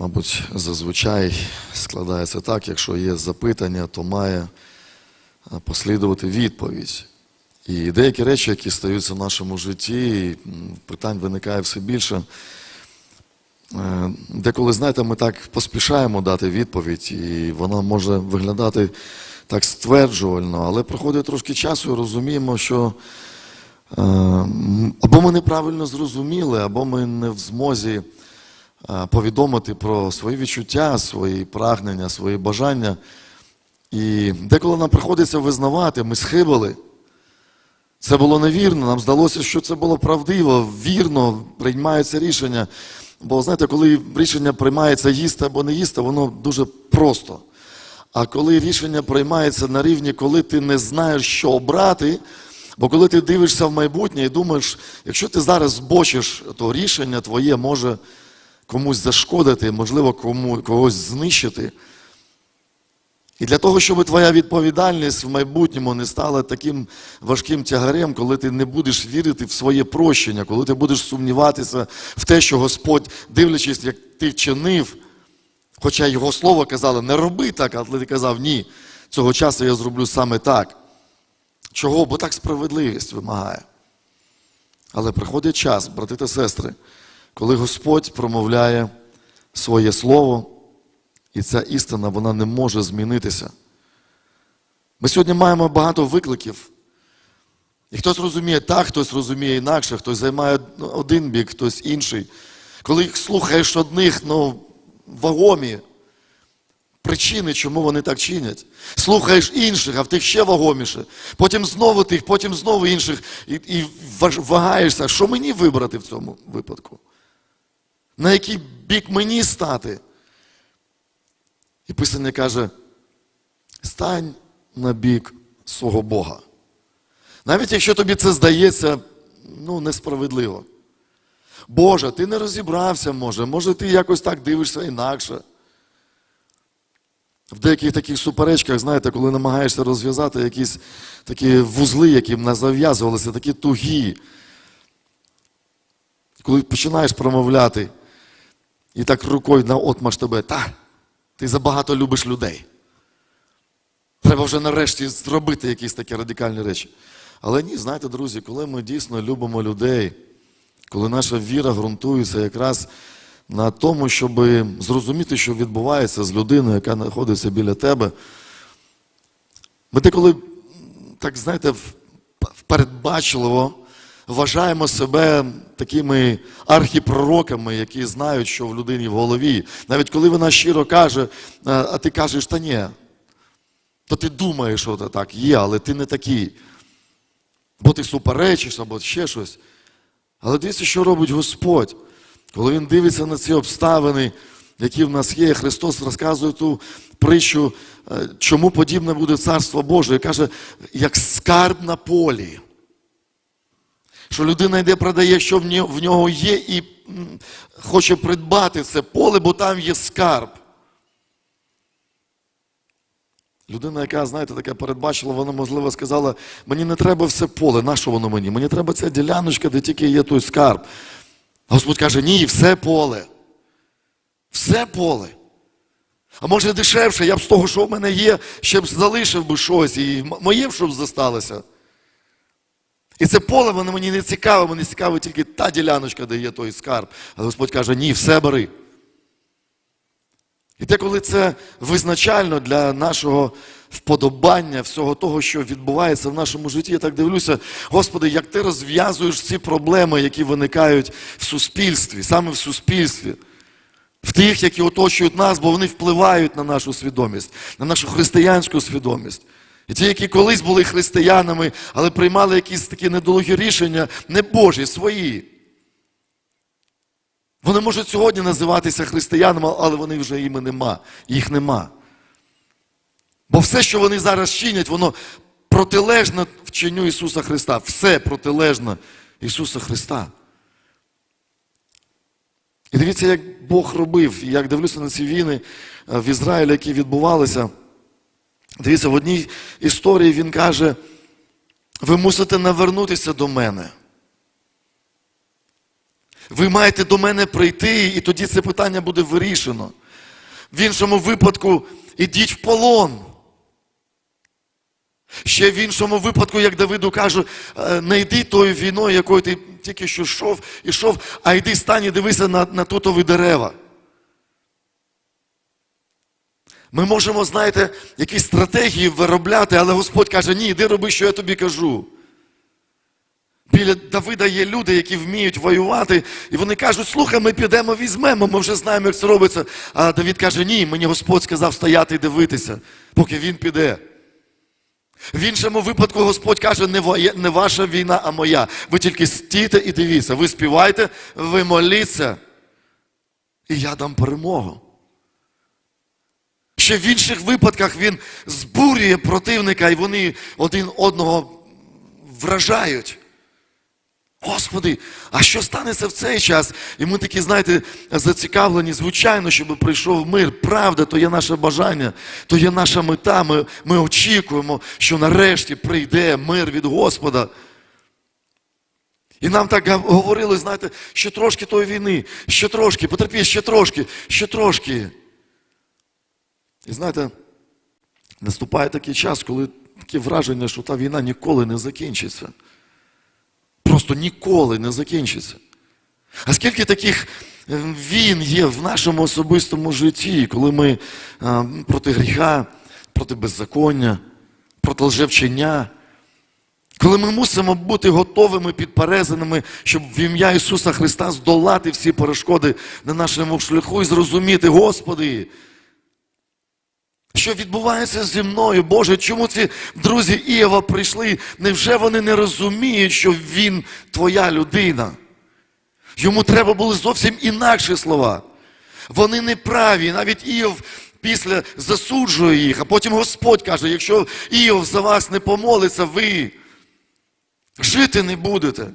Мабуть, зазвичай складається так, якщо є запитання, то має послідувати відповідь. І деякі речі, які стаються в нашому житті, питань виникає все більше. Е, Деколи, знаєте, ми так поспішаємо дати відповідь, і вона може виглядати так стверджувально, але проходить трошки часу і розуміємо, що е, або ми неправильно зрозуміли, або ми не в змозі е, повідомити про свої відчуття, свої прагнення, свої бажання. І деколи нам приходиться визнавати, ми схибили. Це було невірно, нам здалося, що це було правдиво, вірно, приймається рішення. Бо знаєте, коли рішення приймається їсти або не їсти, воно дуже просто. А коли рішення приймається на рівні, коли ти не знаєш, що обрати, бо коли ти дивишся в майбутнє і думаєш, якщо ти зараз збочиш, то рішення твоє може комусь зашкодити, можливо, кому, когось знищити. І для того, щоб твоя відповідальність в майбутньому не стала таким важким тягарем, коли ти не будеш вірити в своє прощення, коли ти будеш сумніватися в те, що Господь, дивлячись, як ти вчинив, хоча його слово казало, не роби так, але ти казав, ні, цього часу я зроблю саме так. Чого? Бо так справедливість вимагає. Але приходить час, брати та сестри, коли Господь промовляє своє слово. І ця істина вона не може змінитися. Ми сьогодні маємо багато викликів. І хтось розуміє так, хтось розуміє інакше, хтось займає один бік, хтось інший. Коли їх слухаєш одних, ну, вагомі причини, чому вони так чинять. Слухаєш інших, а в тих ще вагоміше. Потім знову тих, потім знову інших. І, і вагаєшся, що мені вибрати в цьому випадку? На який бік мені стати? І Писання каже: стань на бік свого Бога. Навіть якщо тобі це здається ну, несправедливо. Боже, ти не розібрався, може, може, ти якось так дивишся інакше. В деяких таких суперечках, знаєте, коли намагаєшся розв'язати якісь такі вузли, які в нас зав'язувалися, такі тугі. Коли починаєш промовляти, і так рукою на отмаш тебе, та, ти забагато любиш людей. Треба вже нарешті зробити якісь такі радикальні речі. Але ні, знаєте, друзі, коли ми дійсно любимо людей, коли наша віра ґрунтується якраз на тому, щоб зрозуміти, що відбувається з людиною, яка знаходиться біля тебе, ми деколи, так знаєте, впередбачливо вважаємо себе такими архіпророками, які знають, що в людині в голові. Навіть коли вона щиро каже, а а ти кажеш, та ні, то ти думаєш, що це так є, але ти не такий. Бо ти суперечиш або ще щось. Але дивіться, що робить Господь. Коли Він дивиться на ці обставини, які в нас є, Христос розказує ту притчу, е, чому подібне буде Царство Боже. І каже, як скарб на полі. Що людина йде, продає, що в нього є, і хоче придбати це поле, бо там є скарб. Людина, яка, знаєте, таке передбачила, вона, можливо, сказала, мені не треба все поле, на що воно мені? Мені треба ця діляночка, де тільки є той скарб. А Господь каже, ні, все поле. Все поле. А може дешевше, я б з того, що в мене є, ще б залишив би щось, і моє б щоб зосталося. І це поле, воно мені не цікаве, мені цікава тільки та діляночка, де є той скарб. А Господь каже, ні, все бери. І деколи це визначально для нашого вподобання, всього того, що відбувається в нашому житті. Я так дивлюся, Господи, як ти розв'язуєш ці проблеми, які виникають в суспільстві, саме в суспільстві, в тих, які оточують нас, бо вони впливають на нашу свідомість, на нашу християнську свідомість. І ті, які колись були християнами, але приймали якісь такі недолугі рішення, не Божі, свої. Вони можуть сьогодні називатися християнами, але вони вже іми нема. Їх нема. Бо все, що вони зараз чинять, воно протилежно вченню Ісуса Христа. Все протилежно Ісуса Христа. І дивіться, як Бог робив, як дивлюся на ці війни е, в Ізраїлі, які відбувалися. Дивіться, в одній історії він каже: ви мусите навернутися до мене. Ви маєте до мене прийти, і тоді це питання буде вирішено. В іншому випадку ідіть в полон. Ще в іншому випадку, як Давиду каже, «Е, не йди тою війною, якою ти тільки що йшов, ішов, а йди стань і дивися на, на тутові дерева. Ми можемо, знаєте, якісь стратегії виробляти, але Господь каже, ні, іди роби, що я тобі кажу. Біля Давида є люди, які вміють воювати, і вони кажуть, слухай, ми підемо візьмемо, ми вже знаємо, як це робиться. А Давид каже, ні, мені Господь сказав стояти і дивитися, поки він піде. В іншому випадку Господь каже, не, не ваша війна, а моя. Ви тільки стійте і дивіться, ви співайте, ви моліться, і я дам перемогу. Ще в інших випадках він збурює противника, і вони один одного вражають. Господи, а що станеться в цей час? І ми такі, знаєте, зацікавлені, звичайно, щоб прийшов мир. Правда, то є наше бажання, то є наша мета. Ми, ми очікуємо, що нарешті прийде мир від Господа. І нам так говорили, знаєте, ще трошки тої війни, ще трошки, потерпіть, ще трошки, ще трошки. І знаєте, наступає такий час, коли таке враження, що та війна ніколи не закінчиться. Просто ніколи не закінчиться. А скільки таких е, війн є в нашому особистому житті, коли ми е, проти гріха, проти беззаконня, проти лжевчення, коли ми мусимо бути готовими, підперезаними, щоб в ім'я Ісуса Христа здолати всі перешкоди на нашому шляху і зрозуміти, Господи, що відбувається зі мною, Боже, чому ці друзі Іова прийшли? Невже вони не розуміють, що він твоя людина? Йому треба були зовсім інакші слова. Вони не праві, навіть Іов після засуджує їх, а потім Господь каже: якщо Іов за вас не помолиться, ви жити не будете.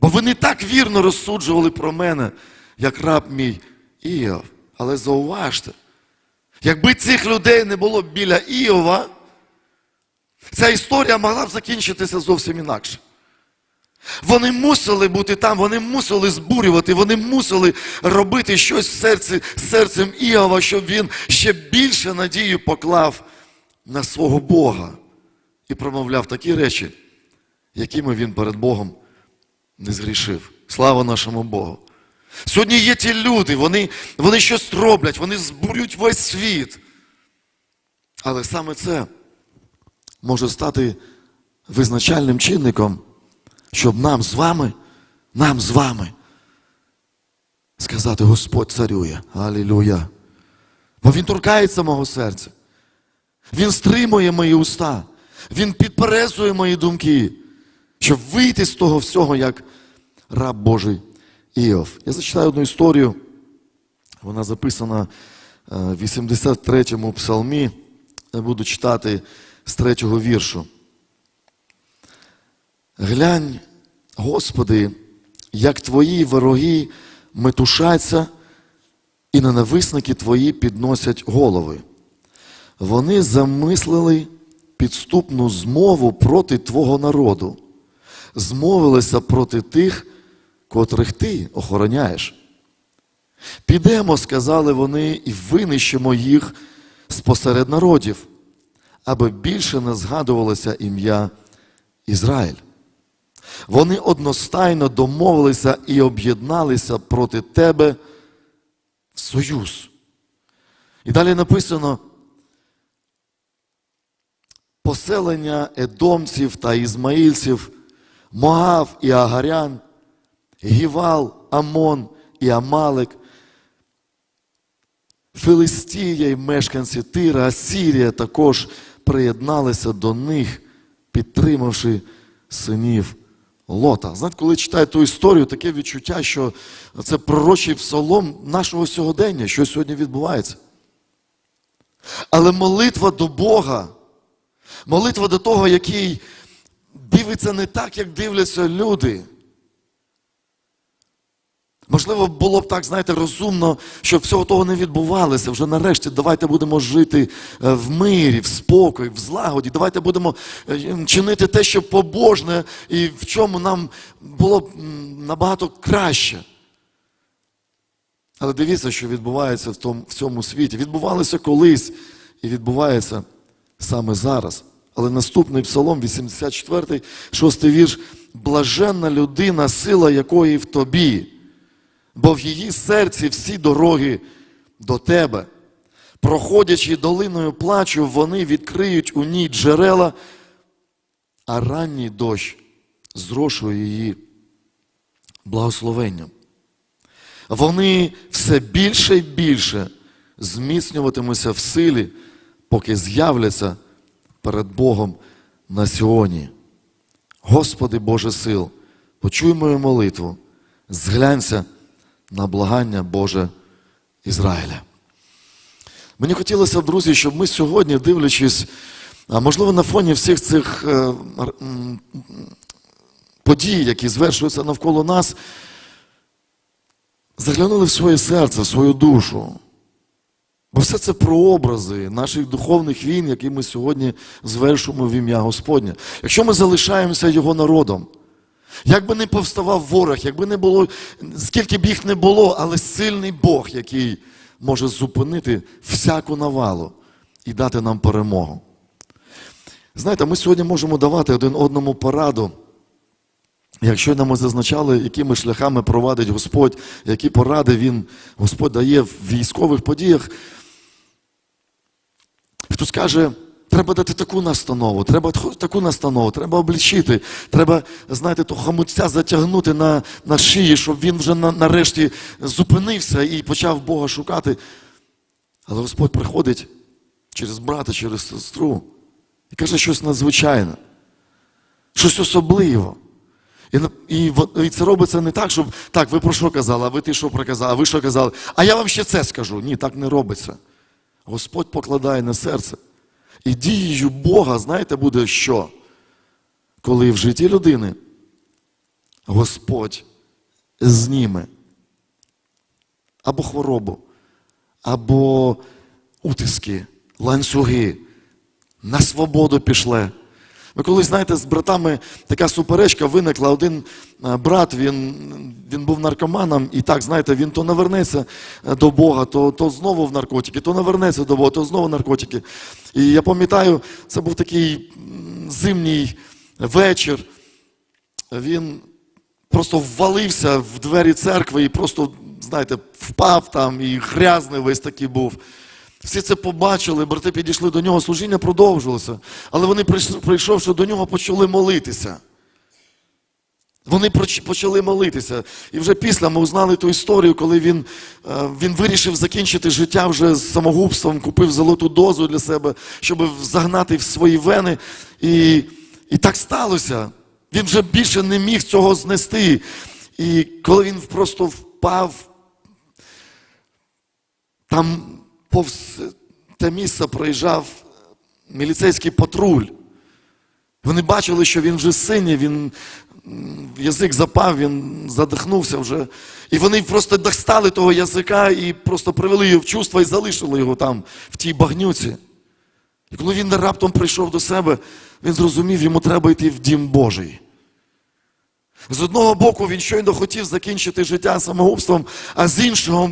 Бо ви не так вірно розсуджували про мене, як раб мій Іов. Але зауважте, Якби цих людей не було біля Іова, ця історія могла б закінчитися зовсім інакше. Вони мусили бути там, вони мусили збурювати, вони мусили робити щось в серці, з серцем Іова, щоб він ще більше надію поклав на свого Бога і промовляв такі речі, якими він перед Богом не згрішив. Слава нашому Богу. Сьогодні є ті люди, вони, вони щось роблять, вони збурюють весь світ. Але саме це може стати визначальним чинником, щоб нам з вами, нам з вами сказати, Господь царює. Алілуя. Бо Він торкається мого серця. Він стримує мої уста. Він підперезує мої думки, щоб вийти з того всього, як раб Божий Іов. Я зачитаю одну історію. Вона записана е, в 83-му псалмі. Я буду читати з третього віршу. Глянь, Господи, як твої вороги метушаться, і ненависники твої підносять голови. Вони замислили підступну змову проти Твого народу, змовилися проти тих, котрих ти охороняєш. Підемо, сказали вони, і винищимо їх спосеред народів, аби більше не згадувалося ім'я Ізраїль. Вони одностайно домовилися і об'єдналися проти тебе в союз. І далі написано: поселення едомців та ізмаїльців, Моав і Агарян, Гівал, Амон і Амалик, Филистія і мешканці Тира, Асірія також приєдналися до них, підтримавши синів Лота. Знаєте, коли читаю ту історію, таке відчуття, що це пророчий псалом нашого сьогодення, що сьогодні відбувається. Але молитва до Бога, молитва до того, який дивиться не так, як дивляться люди. Можливо, було б так, знаєте, розумно, щоб всього того не відбувалося. Вже нарешті давайте будемо жити е, в мирі, в спокої, в злагоді. Давайте будемо е, чинити те, що побожне, і в чому нам було б набагато краще. Але дивіться, що відбувається в, тому, в цьому світі. Відбувалося колись і відбувається саме зараз. Але наступний псалом, 84, 6 вірш. Блаженна людина, сила якої в тобі, бо в її серці всі дороги до тебе. Проходячи долиною плачу, вони відкриють у ній джерела, а ранній дощ зрошує її благословенням. Вони все більше і більше зміцнюватимуться в силі, поки з'являться перед Богом на сьогодні. Господи Боже сил, почуй мою молитву, зглянься на благання Боже Ізраїля. Мені хотілося, друзі, щоб ми сьогодні, дивлячись, можливо, на фоні всіх цих е, подій, які звершуються навколо нас, заглянули в своє серце, в свою душу. Бо все це прообрази наших духовних війн, які ми сьогодні звершуємо в ім'я Господнє. Якщо ми залишаємося Його народом, як би не повставав ворог, якби не було, скільки б їх не було, але сильний Бог, який може зупинити всяку навалу і дати нам перемогу. Знаєте, ми сьогодні можемо давати один одному пораду. Якщо нам зазначали, якими шляхами провадить Господь, які поради Він Господь дає в військових подіях, хтось каже, треба дати таку настанову, треба таку настанову, треба облічити, треба, знаєте, то хамуця затягнути на, на шиї, щоб він вже на, нарешті зупинився і почав Бога шукати. Але Господь приходить через брата, через сестру і каже щось надзвичайне, щось особливе. І, і, і це робиться не так, щоб так, ви про що казали, а ви ти що проказали, а ви що казали, а я вам ще це скажу. Ні, так не робиться. Господь покладає на серце. І дією Бога, знаєте, буде що? Коли в житті людини Господь зніме або хворобу, або утиски, ланцюги, на свободу пішле. Ви колись, знаєте, з братами така суперечка виникла. Один е, брат, він, він був наркоманом, і так, знаєте, він то навернеться е, до Бога, то, то знову в наркотики, то навернеться до Бога, то знову наркотики. І я пам'ятаю, це був такий зимній вечір. Він просто ввалився в двері церкви і просто, знаєте, впав там і грязний весь такий був. Всі це побачили, брати підійшли до нього, служіння продовжилося. Але вони, прийшовши до нього, почали молитися. Вони почали молитися. І вже після ми узнали ту історію, коли він, е, він вирішив закінчити життя вже з самогубством, купив золоту дозу для себе, щоб загнати в свої вени. І, і так сталося. Він вже більше не міг цього знести. І коли він просто впав, там повз те місце проїжджав міліцейський патруль. Вони бачили, що він вже синій, він язик запав, він задихнувся вже. І вони просто достали того язика і просто привели його в чувство і залишили його там, в тій багнюці. І коли він раптом прийшов до себе, він зрозумів, йому треба йти в дім Божий. З одного боку, він щойно хотів закінчити життя самогубством, а з іншого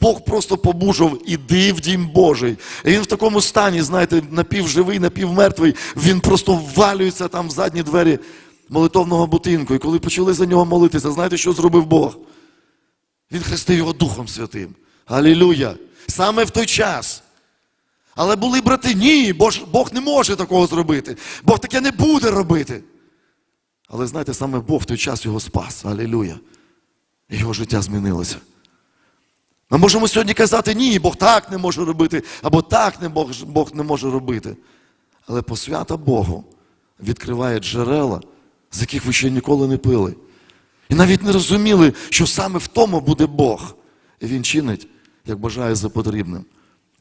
Бог просто побужав, іди в дім Божий. І він в такому стані, знаєте, напівживий, напівмертвий, він просто ввалюється там в задні двері молитовного будинку. І коли почали за нього молитися, знаєте, що зробив Бог? Він хрестив його Духом Святим. Алілюя! Саме в той час. Але були брати, ні, Бог не може такого зробити. Бог таке не буде робити. Але знаєте, саме Бог в той час його спас. Алілюя. Його життя змінилося. Ми можемо сьогодні казати, ні, Бог так не може робити, або так не Бог, Бог не може робити. Але посвята Богу відкриває джерела, з яких ви ще ніколи не пили. І навіть не розуміли, що саме в тому буде Бог. І він чинить, як бажає за потрібним.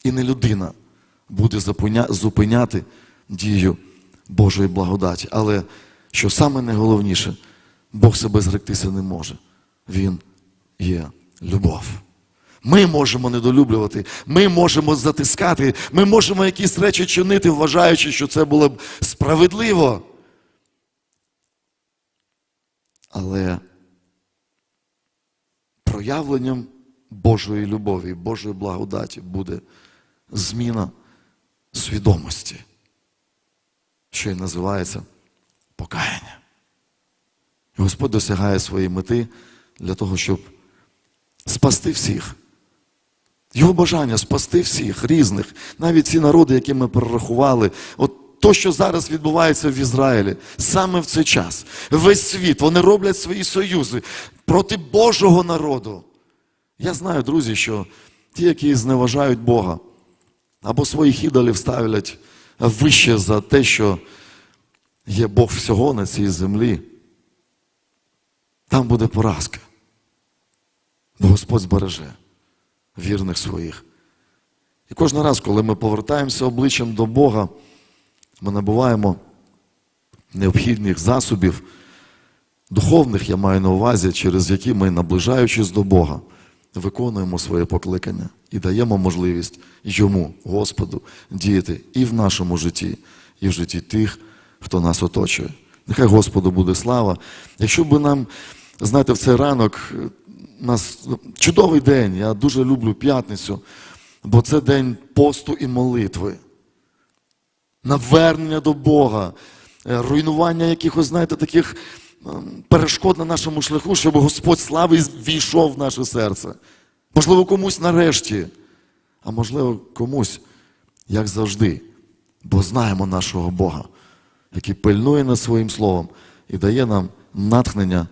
І не людина буде зупиняти дію Божої благодаті. Але що саме найголовніше, Бог себе зректися не може. Він є любов. Ми можемо недолюблювати, ми можемо затискати, ми можемо якісь речі чинити, вважаючи, що це було б справедливо. Але проявленням Божої любові, Божої благодаті буде зміна свідомості, що і називається покаяння. Господь досягає своєї мети для того, щоб спасти всіх. Його бажання спасти всіх різних, навіть ці народи, які ми перерахували, от то, що зараз відбувається в Ізраїлі, саме в цей час, весь світ, вони роблять свої союзи проти Божого народу. Я знаю, друзі, що ті, які зневажають Бога, або своїх ідолів ставлять вище за те, що є Бог всього на цій землі, там буде поразка. Бо Господь збереже вірних своїх. І кожен раз, коли ми повертаємося обличчям до Бога, ми набуваємо необхідних засобів, духовних, я маю на увазі, через які ми, наближаючись до Бога, виконуємо своє покликання і даємо можливість йому, Господу, діяти і в нашому житті, і в житті тих, хто нас оточує. Нехай Господу буде слава. Якщо б нам, знаєте, в цей ранок нас чудовий день, я дуже люблю п'ятницю, бо це день посту і молитви. Навернення до Бога, е, руйнування якихось, знаєте, таких ем, перешкод на нашому шляху, щоб Господь слави війшов в наше серце. Можливо, комусь нарешті, а можливо, комусь, як завжди, бо знаємо нашого Бога, який пильнує над своїм словом і дає нам натхнення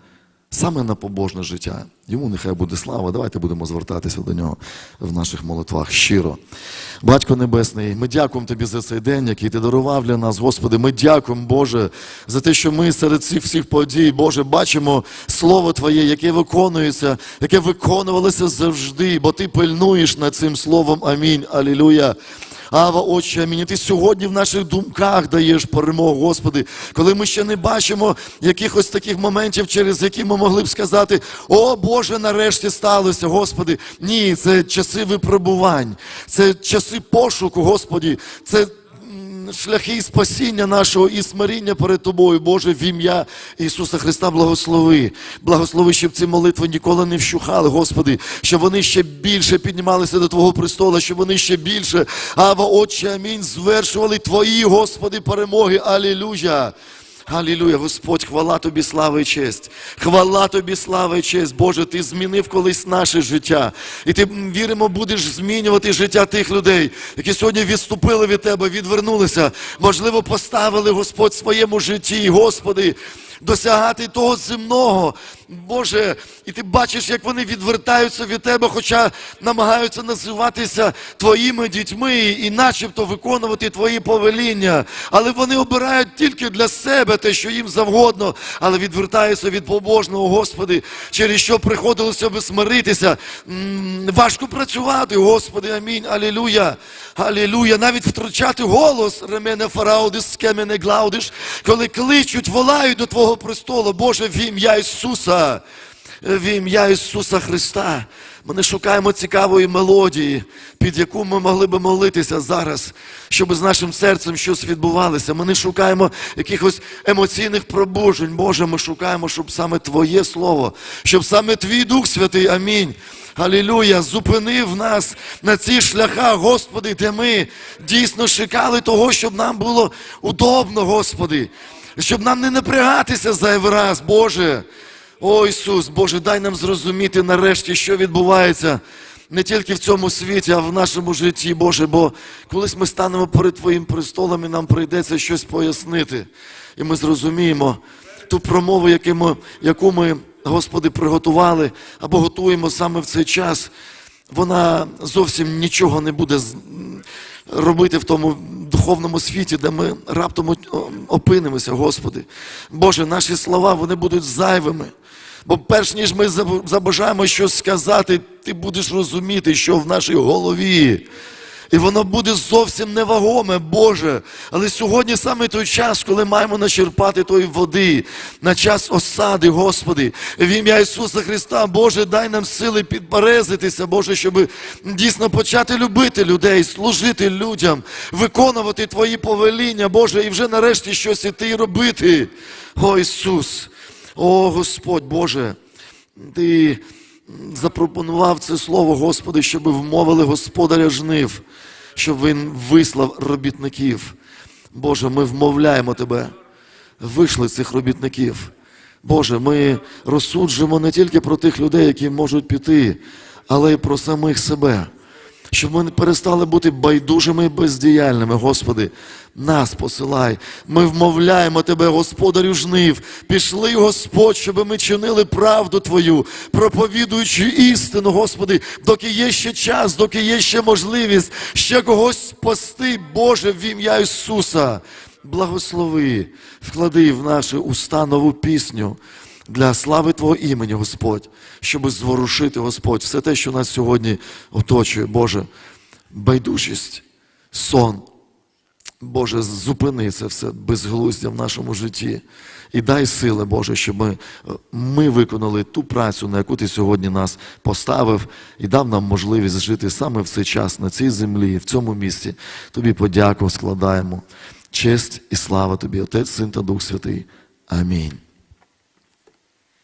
саме на побожне життя. Йому нехай буде слава. Давайте будемо звертатися до нього в наших молитвах щиро. Батько Небесний, ми дякуємо Тобі за цей день, який ти дарував для нас, Господи. Ми дякуємо, Боже, за те, що ми серед цих всіх подій, Боже, бачимо Слово Твоє, яке виконується, яке виконувалося завжди, бо Ти пильнуєш над цим словом. Амінь. Алілуя. Ава, Отче, амінь. Ти сьогодні в наших думках даєш перемогу, Господи, коли ми ще не бачимо якихось таких моментів, через які ми могли б сказати: О Боже, нарешті сталося, Господи. Ні, це часи випробувань, це часи пошуку, Господі. Це шляхи спасіння нашого і смиріння перед Тобою, Боже, в ім'я Ісуса Христа, благослови. Благослови, щоб ці молитви ніколи не вщухали, Господи, щоб вони ще більше піднімалися до Твого престола, щоб вони ще більше, Ава, Отче, амінь, звершували Твої, Господи, перемоги. Алілуя. Алілуя, Господь, хвала тобі, слава і честь. Хвала тобі, слава і честь. Боже, ти змінив колись наше життя. І ти віримо, будеш змінювати життя тих людей, які сьогодні відступили від тебе, відвернулися. Можливо, поставили Господь в своєму житті, Господи, досягати того земного. Боже, і ти бачиш, як вони відвертаються від тебе, хоча намагаються називатися твоїми дітьми і начебто виконувати твої повеління. Але вони обирають тільки для себе те, що їм завгодно, але відвертаються від побожного, Господи, через що приходилося би смиритися. Важко працювати, Господи, амінь. Алілуя. Алілуя. Навіть втрачати голос, ремене фараудис, скемене глаудиш, коли кличуть, волають до Твого престолу, Боже, в ім'я Ісуса. В ім'я Ісуса Христа. Ми не шукаємо цікавої мелодії, під яку ми могли би молитися зараз, щоб з нашим серцем щось відбувалося. Ми не шукаємо якихось емоційних пробуджень. Боже, ми шукаємо, щоб саме Твоє Слово, щоб саме Твій Дух Святий, амінь. Алілуя, зупинив нас на ці шляхах, Господи, де ми дійсно шукали того, щоб нам було удобно, Господи, щоб нам не напрягатися зайвий раз, Боже. О Ісус, Боже, дай нам зрозуміти нарешті, що відбувається не тільки в цьому світі, а в нашому житті, Боже, бо колись ми станемо перед Твоїм престолом і нам прийдеться щось пояснити. І ми зрозуміємо ту промову, яку ми, Господи, приготували або готуємо саме в цей час. Вона зовсім нічого не буде робити в тому духовному світі, де ми раптом опинимося, Господи. Боже, наші слова вони будуть зайвими. Бо перш ніж ми заб- забажаємо щось сказати, ти будеш розуміти, що в нашій голові. І воно буде зовсім невагоме, Боже. Але сьогодні саме той час, коли маємо начерпати тої води, на час осади, Господи, в ім'я Ісуса Христа, Боже, дай нам сили підберезитися, Боже, щоб дійсно почати любити людей, служити людям, виконувати Твої повеління, Боже, і вже нарешті щось іти і робити. О Ісус, о Господь Боже, Ти запропонував це слово, Господи, щоб вмовили господаря жнив, щоб він вислав робітників. Боже, ми вмовляємо Тебе. Вийшли цих робітників. Боже, ми розсуджуємо не тільки про тих людей, які можуть піти, але й про самих себе. Щоб ми не перестали бути байдужими і бездіяльними, Господи, нас посилай. Ми вмовляємо Тебе, Господарю жнив. Пішли, Господь, щоб ми чинили правду Твою, проповідуючи істину, Господи, доки є ще час, доки є ще можливість ще когось спасти, Боже, в ім'я Ісуса. Благослови, вклади в наші уста нову пісню для слави Твого імені, Господь, щоб зворушити, Господь, все те, що нас сьогодні оточує, Боже, байдужість, сон. Боже, зупини це все безглуздя в нашому житті. І дай сили, Боже, щоб ми, ми виконали ту працю, на яку Ти сьогодні нас поставив, і дав нам можливість жити саме в цей час, на цій землі, в цьому місці. Тобі подяку складаємо. Честь і слава Тобі, Отець, Син та Дух Святий. Амінь.